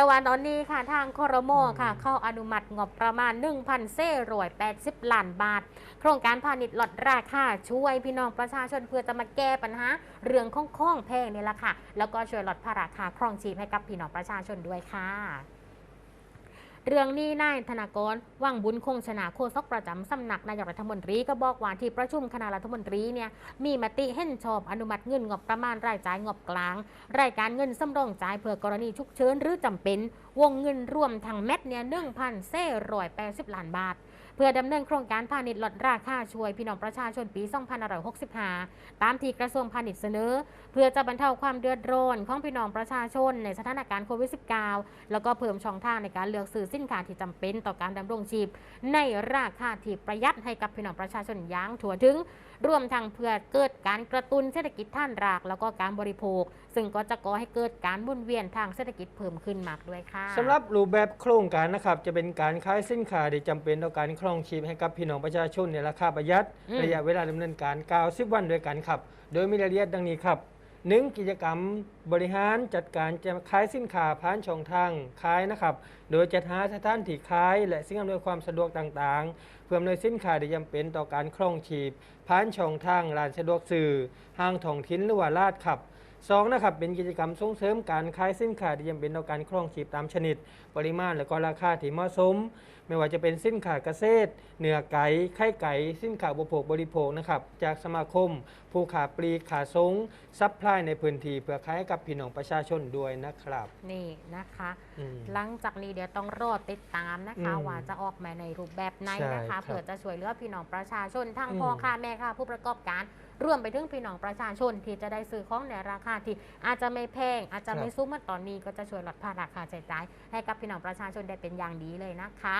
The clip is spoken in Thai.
แต่ว่าตอนนี้ค่ะทางคอรมอค่ะ เข้าอนุมัติงบประมาณ 1,000เซ่รวย 80 ล้านบาท โครงการพาณิชย์ลดราคาช่วยพี่น้องประชาชนเพื่อจะมาแก้ปัญหาเรื่องของข้องแพงนี่แหละค่ะ แล้วก็ช่วยลดภาระค่าครองชีพให้กับพี่น้องประชาชนด้วยค่ะ เรื่องนี้นายธนากรว่างบุญคงชนะโฆษกประจำสำนักนายกรัฐมนตรีก็บอกว่าที่ประชุมคณะรัฐมนตรีเนี่ยมีมติเห็นชอบอนุมัติเงินงบประมาณรายจ่ายงบกลาง รายการเงินสำรองจ่ายเพื่อกรณีฉุกเฉินหรือจำเป็น วงเงินรวมทั้งเม็ดเนี่ยหนึ่งพันเซ่ร้อยแปดสิบล้านบาท พื่อดำเนินโครงการพาณิชย์ลดราคาช่วยพี่น้องประชาชนปี 2565 ตามที่กระทรวงพาณิชย์เสนอ เพื่อจะบรรเทาความเดือดร้อนของพี่น้องประชาชนในสถานการณ์โควิด -19 แล้วก็เพิ่มช่องทางในการเลือกซื้อสินค้าที่จำเป็นต่อการดำรงชีพ ในราคาที่ประหยัดให้กับพี่น้องประชาชนอย่างทั่วถึงรวมทั้งเพื่อเกิดการกระตุ้นเศรษฐกิจท่านราก แล้วก็การบริโภค ซึ่งก็จะก่อให้เกิดการหมุนเวียนทางเศรษฐกิจเพิ่มขึ้นมากด้วยค่ะสำหรับรูปแบบโครงการนะครับจะเป็นการขายสินค้าที่จำเป็นต่อการครองชีพให้กับพี่น้องประชาชนในราคาประหยัด อืม ระยะเวลาดำเนินการ90วันด้วยกันครับ โดยมีรายละเอียดดังนี้ครับ 1. กิจกรรมบริหารจัดการจะขายสินค้าผ่านช่องทางขายนะครับ โดยจัดหาสถานที่ขาย และสิ่งอำนวยความสะดวกต่างๆ เพื่ออำนวยสินค้าที่จำเป็นต่อการครองชีพผ่านช่องทางร้านสะดวกซื้อห้างท้องถิ่นหรือว่าลาดครับ สองนะครับเป็นกิจกรรมส่งเสริมการขายสินค้าที่จำเป็นต่อการครองชีพตามชนิด ปริมาณและก็ราคาที่เหมาะสม ไม่ว่าจะเป็นสินค้าเกษตรเนื้อไก่ไข่ไก่สินค้าอุปโภคบริโภคนะครับจากสมาคม ผู้ขาปลีกขาทรงซัพพลายในพื้นที่เพื่อขายให้กับพี่น้องประชาชนด้วยนะครับ นี่นะคะอืมหลังจากนี้เดี๋ยวต้องรอติดตามนะคะอืมว่าจะออกมาในรูปแบบไหนใช่นะครัคะบเพื่อจะช่วยเหลือพี่น้องประชาชนทั้งอืมพ่อค้าแม่ค้าผู้ประกอบการ รวมไปถึงพี่น้องประชาชนที่จะได้ซื้อของในราคาที่อาจจะไม่แพง อาจจะไม่ซุ้มเหมือนตอนนี้ก็จะช่วยลดภาระค่าใช้จ่ายให้กับพี่น้องประชาชนได้เป็นอย่างดีเลยนะคะ